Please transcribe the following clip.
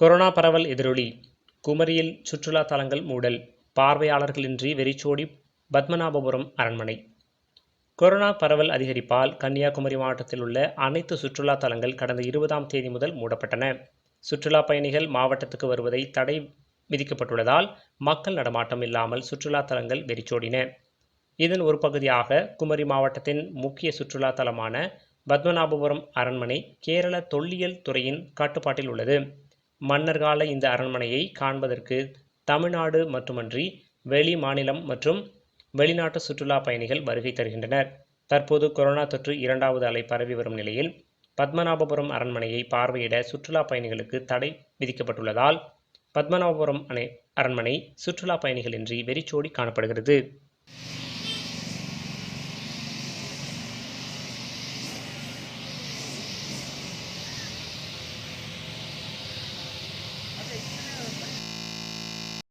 Corona பரவல் எதிரொலி. குமரியில் சுற்றுலா தலங்கள் மூடல். பார்வையாளர்களின்றி வெறிச்சோடி பத்மநாபபுரம் அரண்மனை. கொரோனா பரவல் அதிகரிப்பால் கன்னியாகுமரி மாவட்டத்தில் உள்ள அனைத்து சுற்றுலா தலங்கள் கடந்த இருபதாம் தேதி முதல் மூடப்பட்டன. சுற்றுலா பயணிகள் மாவட்டத்துக்கு வருவதை தடை விதிக்கப்பட்டுள்ளதால் மக்கள் நடமாட்டம் இல்லாமல் சுற்றுலா தலங்கள் வெறிச்சோடின. இதன் ஒரு பகுதியாக குமரி மாவட்டத்தின் முக்கிய சுற்றுலா தலமான பத்மநாபபுரம் அரண்மனை கேரள தொல்லியல் துறையின் கட்டுப்பாட்டில் உள்ளது. மன்னர் கால இந்த அரண்மனையை காண்பதற்கு தமிழ்நாடு மட்டுமன்றி வெளி மாநிலம் மற்றும் வெளிநாட்டு சுற்றுலா பயணிகள் வருகை தருகின்றனர். தற்போது கொரோனா தொற்று இரண்டாவது அலை பரவி வரும் நிலையில் பத்மநாபபுரம் அரண்மனையை பார்வையிட சுற்றுலா பயணிகளுக்கு தடை விதிக்கப்பட்டுள்ளதால் பத்மநாபபுரம் அணை அரண்மனை சுற்றுலா பயணிகளின்றி வெறிச்சோடி காணப்படுகிறது.